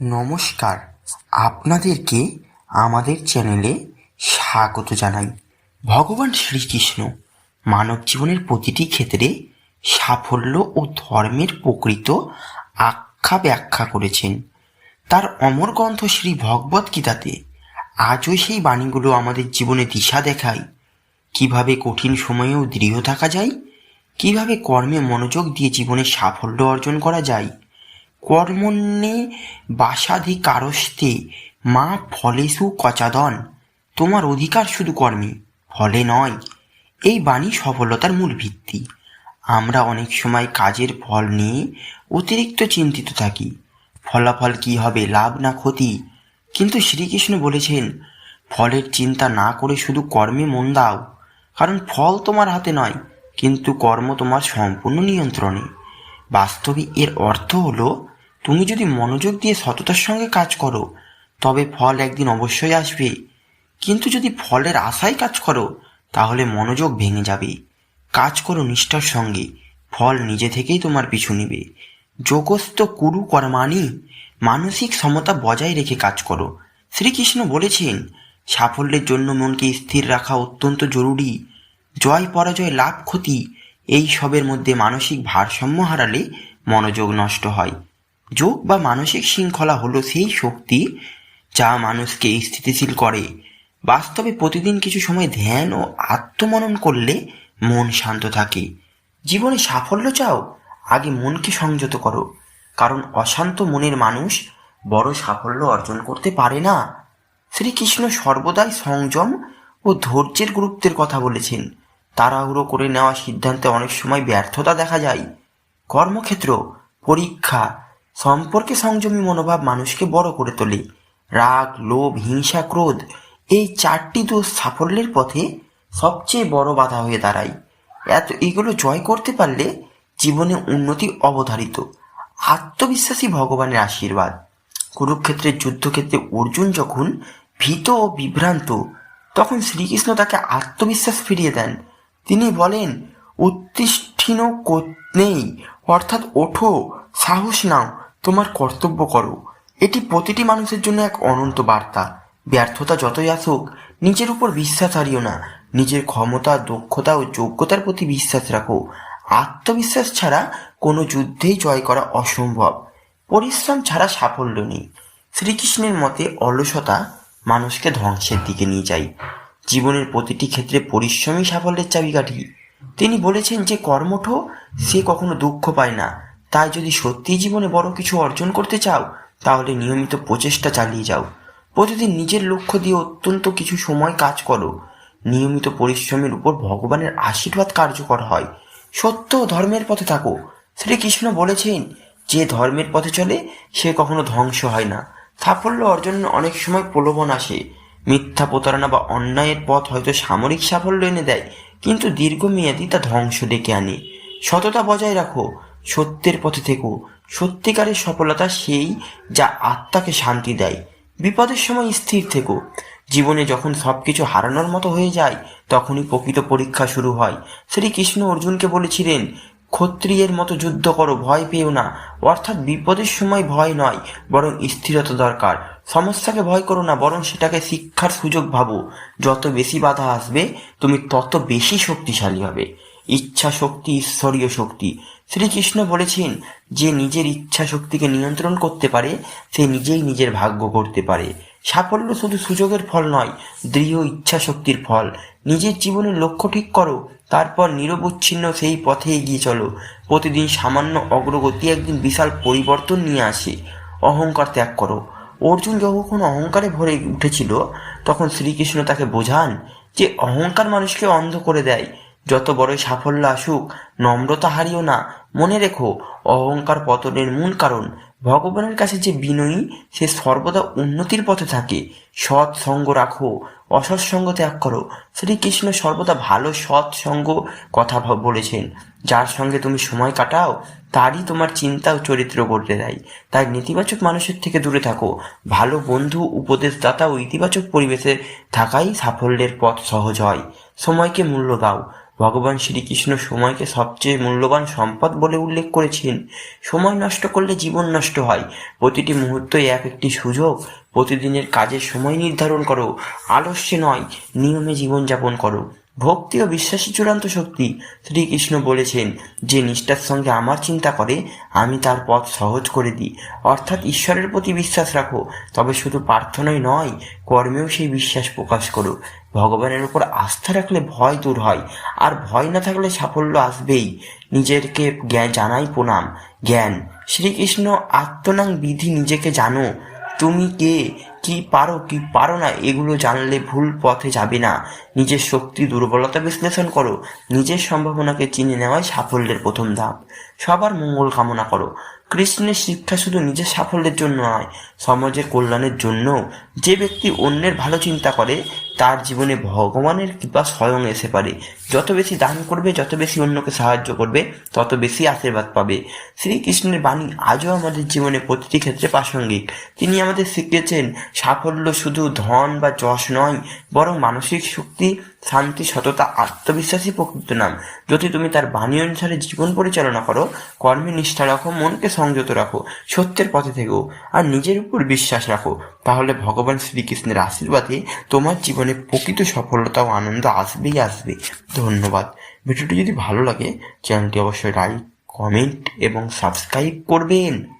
নমস্কার। আপনাদেরকে আমাদের চ্যানেলে স্বাগত জানাই। ভগবান শ্রীকৃষ্ণ মানব জীবনের প্রতিটি ক্ষেত্রে সাফল্য ও ধর্মের প্রকৃত আখ্যা ব্যাখ্যা করেছেন। তার অমর গ্রন্থ শ্রী ভগবত গীতাতে আজও সেই বাণীগুলো আমাদের জীবনে দিশা দেখায়। কীভাবে কঠিন সময়েও দৃঢ় থাকা যায়, কীভাবে কর্মে মনোযোগ দিয়ে জীবনে সাফল্য অর্জন করা যায় কর্মণ্যে বাসাধিকারস্তে মা ফলেষু কচাদন। তোমার অধিকার শুধু কর্মে, ফলে নয়, এই বাণী সফলতার মূল ভিত্তি। আমরা অনেক সময় কাজের ফল নিয়ে অতিরিক্ত চিন্তিত থাকি। ফলাফল কি হবে, লাভ না ক্ষতি? কিন্তু শ্রীকৃষ্ণ বলেছেন, ফলের চিন্তা না করে শুধু কর্মে মন দাও, কারণ ফল তোমার হাতে নয়, কিন্তু কর্ম তোমার সম্পূর্ণ নিয়ন্ত্রণে। বাস্তবে এর অর্থ হলো তুমি যদি মনোযোগ দিয়ে সততার সঙ্গে কাজ করো, তবে ফল একদিন অবশ্যই আসবে। কিন্তু যদি ফলের আশায় কাজ করো, তাহলে মনোযোগ ভেঙে যাবে। কাজ করো নিষ্ঠার সঙ্গে, ফল নিজে থেকেই তোমার পিছু নেবে। যোগস্থ কুরু কর্মাণি, মানসিক সমতা বজায় রেখে কাজ করো। শ্রীকৃষ্ণ বলেছেন, সাফল্যের জন্য মনকে স্থির রাখা অত্যন্ত জরুরি। জয় পরাজয় লাভ ক্ষতি, এই সবের মধ্যে মানসিক ভারসাম্য হারালে মনোযোগ নষ্ট হয়। যোগ বা মানসিক শৃঙ্খলা হলো সেই শক্তি যা মানুষকে স্থিতিশীল করে। বাস্তবে প্রতিদিন কিছু সময় ধ্যান ও আত্মমনন করলে মন শান্ত থাকে। জীবনে সাফল্য চাও? আগে মনকে সংযত করো। কারণ অশান্ত মনের মানুষ বড় সাফল্য অর্জন করতে পারে না। শ্রীকৃষ্ণ সর্বদাই সংযম ও ধৈর্যের গুরুত্বের কথা বলেছেন। তাড়াহুড়ো করে নেওয়া সিদ্ধান্তে অনেক সময় ব্যর্থতা দেখা যায়। কর্মক্ষেত্র, পরীক্ষা সম্পর্কে সংযমী মনোভাব মানুষকে বড় করে তোলে। রাগ, লোভ, হিংসা, ক্রোধ, এই চারটি দোষ সাফল্যের পথে সবচেয়ে বড় বাধা হয়ে দাঁড়ায়। এত এগুলো জয় করতে পারলে জীবনে উন্নতি অবধারিত। আত্মবিশ্বাসী ভগবানের আশীর্বাদ। কুরুক্ষেত্রের যুদ্ধক্ষেত্রে অর্জুন যখন ভীত ও বিভ্রান্ত, তখন শ্রীকৃষ্ণ তাকে আত্মবিশ্বাস ফিরিয়ে দেন। তিনি বলেন উত্তিষ্ঠিন নেই, অর্থাৎ ওঠো, সাহস নাও তোমার কর্তব্য করো। এটি প্রতিটি মানুষের জন্য এক অনন্ত বার্তা। ব্যর্থতা যতই আসুক, নিজের উপর বিশ্বাস হারিও না। নিজের ক্ষমতা, দক্ষতা ও যোগ্যতার প্রতি বিশ্বাস রাখো। আত্মবিশ্বাস ছাড়া কোনো যুদ্ধেই জয় করা অসম্ভব। পরিশ্রম ছাড়া সাফল্য নেই। শ্রীকৃষ্ণের মতে অলসতা মানুষকে ধ্বংসের দিকে নিয়ে যায়। জীবনের প্রতিটি ক্ষেত্রে পরিশ্রমই সাফল্যের চাবিকাঠি। তিনি বলেছেন যে কর্মঠ সে কখনো দুঃখ পায় না। তাই যদি সত্যিই জীবনে বড় কিছু অর্জন করতে চাও, তাহলে নিয়মিত প্রচেষ্টা চালিয়ে যাও। প্রতিদিন নিজের লক্ষ্য দিয়ে অত্যন্ত কিছু সময় কাজ করো। নিয়মিত পরিশ্রমের উপর ভগবানের আশীর্বাদ কার্যকর হয়। সত্য ধর্মের পথে থাকো। শ্রীকৃষ্ণ বলেছেন, যে ধর্মের পথে চলে, সে কখনো ধ্বংস হয় না। সাফল্য অর্জন অনেক সময় প্রলোভন আসে। মিথ্যা প্রতারণা বা অন্যায়ের পথ হয়তো সামরিক সাফল্য এনে দেয়, কিন্তু দীর্ঘমেয়াদী তা ধ্বংস ডেকে আনে। সততা বজায় রাখো। সত্যের পথে থেকো। সত্যিকারের সফলতা সেই যা আত্মাকে শান্তি দেয়। বিপদের সময় স্থির থেকো। জীবনে যখন সবকিছু হারানোর মতো হয়ে যায়, তখনই প্রকৃত পরীক্ষা শুরু হয়। শ্রীকৃষ্ণ অর্জুনকে বলেছিলেন, ক্ষত্রিয়ের মতো যুদ্ধ করো, ভয় পেও না। অর্থাৎ বিপদের সময় ভয় নয়, বরং স্থিরতা দরকার। সমস্যাকে ভয় করো না, বরং সেটাকে শিক্ষার সুযোগ ভাবো। যত বেশি বাধা আসবে, তুমি তত বেশি শক্তিশালী হবে। ইচ্ছা শক্তি ঈশ্বরীয় শক্তি। শ্রীকৃষ্ণ বলেছেন যে নিজের ইচ্ছা শক্তিকে নিয়ন্ত্রণ করতে পারে, সে নিজেই নিজের ভাগ্য করতে পারে। সাফল্য শুধু সুযোগের ফল নয়, দৃঢ় ইচ্ছা শক্তির ফল। নিজের জীবনের লক্ষ্য ঠিক করো, তারপর নিরবচ্ছিন্ন সেই পথে এগিয়ে চলো। প্রতিদিন সামান্য অগ্রগতি একদিন বিশাল পরিবর্তন নিয়ে আসে। অহংকার ত্যাগ করো। অর্জুন যখন অহংকারে ভরে উঠেছিল, তখন শ্রীকৃষ্ণ তাকে বোঝান যে অহংকার মানুষকে অন্ধ করে দেয়। যত বড়ই সাফল্য আসুক, নম্রতা হারিও না। মনে রেখো, অহংকার পতনের মূল কারণ ভগবানের কাছে যে বিনয়ী, সে সর্বদা উন্নতির পথে থাকে। সৎ সঙ্গ রাখো, অসৎ সঙ্গ ত্যাগ করো। শ্রীকৃষ্ণ সর্বদা ভালো, সৎ সঙ্গ কথা বলেছেন। যার সঙ্গে তুমি সময় কাটাও, তারই তোমার চিন্তা ও চরিত্র বদলে দেয়। তাই নেতিবাচক মানুষের থেকে দূরে থাকো। ভালো বন্ধু, উপদেশদাতা ও ইতিবাচক পরিবেশে থাকাই সাফল্যের পথ সহজ হয়। সময়কে মূল্য দাও। ভগবান শ্রীকৃষ্ণ সময়কে সবচেয়ে মূল্যবান সম্পদ বলে উল্লেখ করেছেন। সময় নষ্ট করলে জীবন নষ্ট হয়। প্রতিটি মুহূর্তই এক একটি সুযোগ। প্রতিদিনের কাজের সময় নির্ধারণ করো। আলস্যে নয়, নিয়মে জীবনযাপন করো। ভক্তি ও বিশ্বাসী চূড়ান্ত শক্তি। শ্রীকৃষ্ণ বলেছেন, যে নিষ্ঠার সঙ্গে আমার চিন্তা করে, আমি তার পথ সহজ করে দিই। অর্থাৎ ঈশ্বরের প্রতি বিশ্বাস রাখো। তবে শুধু প্রার্থনাই নয়, কর্মেও সেই বিশ্বাস প্রকাশ করো। ভগবানের উপর আস্থা রাখলে ভয় দূর হয়, আর ভয় না থাকলে সাফল্য আসবেই। নিজেকে জ্ঞান জানাই প্রণাম। জ্ঞান, শ্রীকৃষ্ণ আত্মনাং বিধি নিজেকে জানো। তুমি কে? কি পারো কি পারো না? এগুলো জানলে ভুল পথে যাবে না। নিজের শক্তি, দুর্বলতা বিশ্লেষণ করো। নিজের সম্ভাবনাকে চিনে নেওয়াই সাফল্যের প্রথম ধাপ। সবার মঙ্গল কামনা করো। কৃষ্ণের শিক্ষা শুধু নিজের সাফল্যের জন্য নয়, সমাজের কল্যাণের জন্য যে ব্যক্তি অন্যের ভালো চিন্তা করে তার জীবনে ভগবানের কৃপা স্বয়ং এসে পারে যত বেশি দান করবে, যত বেশি অন্যকে সাহায্য করবে, তত বেশি আশীর্বাদ পাবে। শ্রীকৃষ্ণের বাণী আজও আমাদের জীবনে প্রতিটি ক্ষেত্রে প্রাসঙ্গিক। তিনি আমাদের শিখিয়েছেন, সাফল্য শুধু ধন বা যশ নয়, বরং মানসিক শক্তি, শান্তি, সততা আত্মবিশ্বাসী প্রকৃত নাম। যদি তুমি তার বাণী অনুসারে জীবন পরিচালনা করো, কর্মে নিষ্ঠা রাখো, মনকে সংযত রাখো, সত্যের পথে থেকো, আর নিজের উপর বিশ্বাস রাখো। তাহলে ভগবান শ্রীকৃষ্ণের আশীর্বাদে তোমার জীবনে প্রকৃত সফলতা ও আনন্দ আসবেই আসবে। ধন্যবাদ। ভিডিওটি যদি ভালো লাগে, চ্যানেলটি অবশ্যই লাইক কমেন্ট এবং সাবস্ক্রাইব করবেন।